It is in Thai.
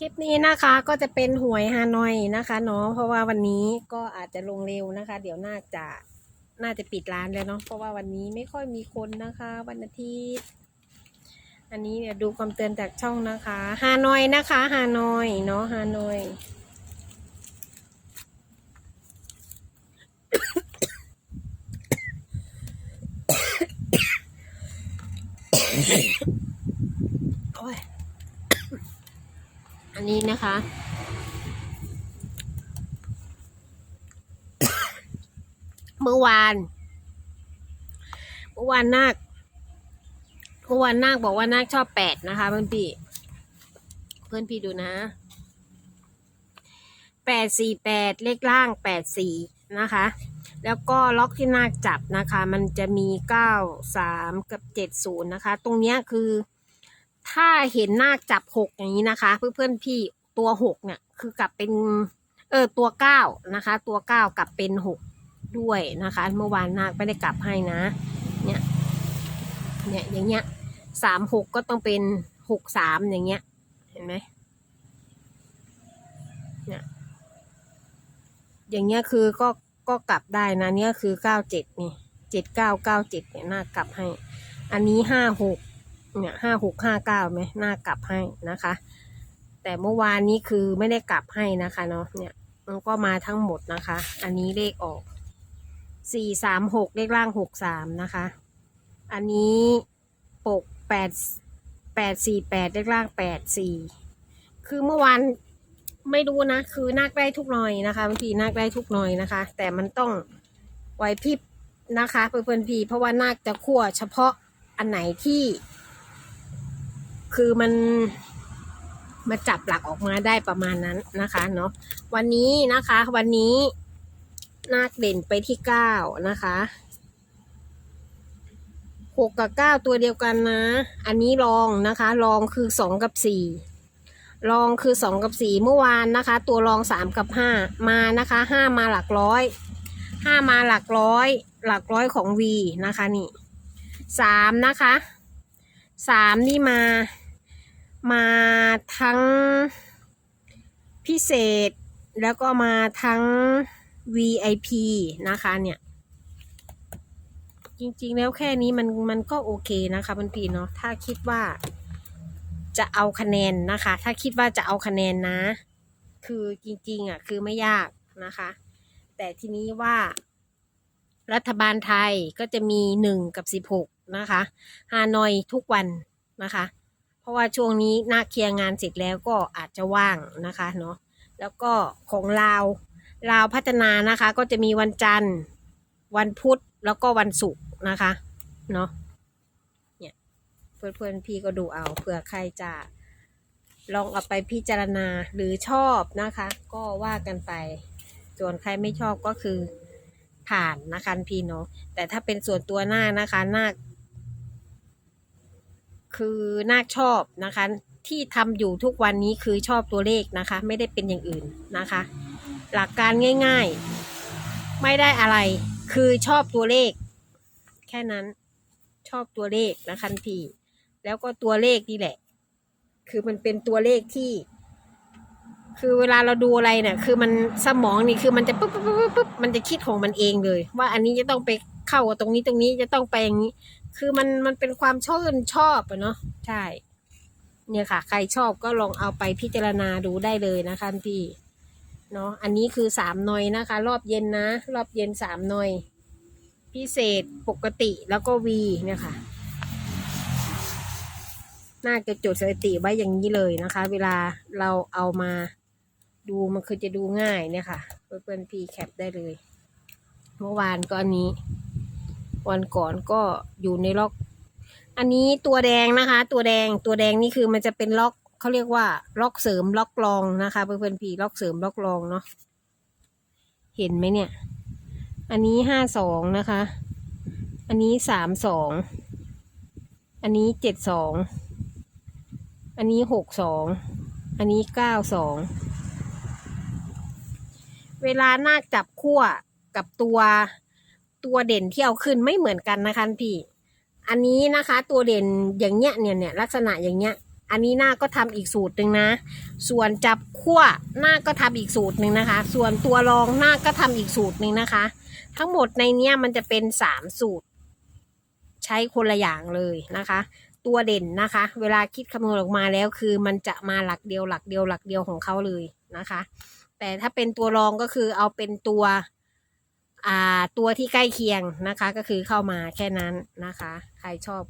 คลิปนี้นะคะก็จะเป็นหวยฮานอยนะคะเนาะเพราะว่าวันนี้ก็อาจจะลงเร็วนะคะ เดี๋ยวน่าจะน่าจะปิดร้านแล้วเนาะเพราะว่าวันนี้ไม่ค่อยมีคนนะคะ วันอาทิตย์อันนี้เดี๋ยวดูความเตือนจากช่องนะคะฮานอยนะคะฮานอยเนาะฮานอยโอ้ย อั นี้นะคะ เมื่อวานเมื่อวานนาคเมื่อวานนาคบอกว่านาคชอบแปดนะคะ เพื่อนพี่ เพื่อนพี่ดูนะแปดสี่แปดเลขล่างแปดสี่นะคะ แล้วก็ล็อกที่นาคจับนะคะ มันจะมีเก้าสามกับเจ็ดศูนย์นะคะ ตรงเนี้ยคือ ถ้าเห็นนาคจับหกอย่างนี้นะคะเพื่อนเพื่อนๆพี่ตัวหกเนี่ยคือกลับเป็นเออตัวเก้านะคะ ตัวเก้ากลับเป็นหกด้วยนะคะ เมื่อวานนาคไม่ได้กลับให้นะเนี่ยเนี่ยอย่างเงี้ยสามหกก็ต้องเป็นหกสามอย่างเงี้ย เห็นไหมเนี่ยอย่างเงี้ยคือก็ก็กลับได้นะเนี่ยคือเก้าเจ็ดนี่เจ็ดเก้าเก้าเจ็ดเนี่ยน่ากลับให้ อันนี้ห้าหก เนี่ยห้าหกห้าเก้าไหมน่ากลับให้นะคะ แต่เมื่อวานนี้คือไม่ได้กลับให้นะคะเนาะเนี่ยมันก็มาทั้งหมดนะคะ อันนี้เลขออกสี่สามหกเลขล่างหกสามนะคะ อันนี้ปกแปดแปดสี่แปดเลขล่างแปดสี่คือเมื่อวานไม่รู้นะ คือนาคได้ทุกหน่อยนะคะบางทีนาคได้ทุกหน่อยนะคะ แต่มันต้องไหวพริบนะคะเพื่อนๆพี่ เพราะว่านาคจะคั่วเฉพาะอันไหนที่ คือมันมาจับหลักออกมาได้ประมาณนั้นนะคะเนาะวันนี้นะคะ วันนี้นาคเด่นไปที่เก้านะคะหกกับเก้าตัวเดียวกันนะ อันนี้รองนะคะรองคือสองกับสี่รองคือสองกับสี่เมื่อวานนะคะ ตัวรองสามกับห้ามานะคะห้ามาหลักร้อยห้ามาหลักร้อย หลักร้อยของ V นะคะนี่สามนะคะสามนี่มา มาทั้งพิเศษแล้วก็มาทั้ง VIP นะคะเนี่ย จริงๆแล้วแค่นี้มันมันก็โอเคนะคะมันพีเนาะถ้าคิดว่าจะเอาคะแนนนะคะ ถ้าคิดว่าจะเอาคะแนนนะ คือจริงๆอะคือไม่ยากนะคะ แต่ทีนี้ว่า รัฐบาลไทยก็จะมีหนึ่งกับสิบหกนะคะฮานอยทุกวันนะคะ ราะว่าช่วงนี้นาเคลียร์งานเสร็จแล้วก็อาจจะว่างนะคะเนาะแล้วก็ของลาวลาวพัฒนานะคะ ก็จะมีวันจันทร์ วันพุธแล้วก็วันศุกร์นะคะเนาะเนี่ยเพื่อนเพื่อนๆพี่ก็ดูเอาเผื่อใครจะลองเอาไปพิจารณาหรือชอบนะคะ ก็ว่ากันไป ส่วนใครไม่ชอบก็คือผ่านนะคะพี่เนาะแต่ถ้าเป็นส่วนตัวหน้านะคะหน้า คือนาคชอบนะคะ ที่ทำอยู่ทุกวันนี้คือชอบตัวเลขนะคะ ไม่ได้เป็นอย่างอื่นนะคะ หลักการง่าย ๆ ไม่ได้อะไร คือชอบตัวเลข แค่นั้นชอบตัวเลขนะคะพี่ แล้วก็ตัวเลขนี่แหละ คือมันเป็นตัวเลขที่ คือเวลาเราดูอะไรเนี่ย คือมันสมองนี่คือมันจะปุ๊บปุ๊บปุ๊บปุ๊บมันจะคิดของมันเองเลย ว่าอันนี้จะต้องไปเข้าตรงนี้ตรงนี้จะต้องไปอย่างนี้ คือมันมันเป็นความชอบชอบอะเนาะใช่ เนี่ยค่ะ ใครชอบก็ลองเอาไปพิจารณาดูได้เลยนะคะพี่เนาะอันนี้คือสามหน่อยนะคะ รอบเย็นนะ รอบเย็นสามหน่อย พิเศษปกติแล้วก็วีเนี่ยค่ะน่าจะจดสถิติไว้อย่างนี้เลยนะคะ เวลาเราเอามาดูมันคือจะดูง่ายเนี่ยค่ะเพื่อนๆพี่แคปได้เลย เมื่อวานก็อันนี้ วันก่อนก็อยู่ในล็อก อันนี้ตัวแดงนะคะ ตัวแดงตัวแดงนี่คือมันจะเป็นล็อกเขาเรียกว่า ล็อกเสริมล็อกรองนะคะเพื่อนๆพี่ล็อกเสริมล็อกรองเนาะเห็นไหมเนี่ย อันนี้ห้าสองนะคะ อันนี้สามสองอันนี้เจ็ดสองอันนี้หกสองอันนี้เก้าสองเวลานาคจับขั้วกับตัว ตัวเด่นที่เอาขึ้นไม่เหมือนกันนะคะพี่ อันนี้นะคะ ตัวเด่นอย่างเงี้ยเนี่ยเนี่ยลักษณะอย่างเงี้ย อันนี้หน้าก็ทำอีกสูตรหนึ่งนะ ส่วนจับขั้วหน้าก็ทำอีกสูตรหนึ่งนะคะ ส่วนตัวรองหน้าก็ทำอีกสูตรหนึ่งนะคะ ทั้งหมดในเนี้ยมันจะเป็นสามสูตร ใช้คนละอย่างเลยนะคะตัวเด่นนะคะ เวลาคิดคำนวณออกมาแล้วคือมันจะมาหลักเดียวหลักเดียวหลักเดียวของเขาเลยนะคะ แต่ถ้าเป็นตัวรองก็คือเอาเป็นตัว ตัวที่ใกล้เคียงนะคะ ก็คือเข้ามาแค่นั้นนะคะ ใครชอบ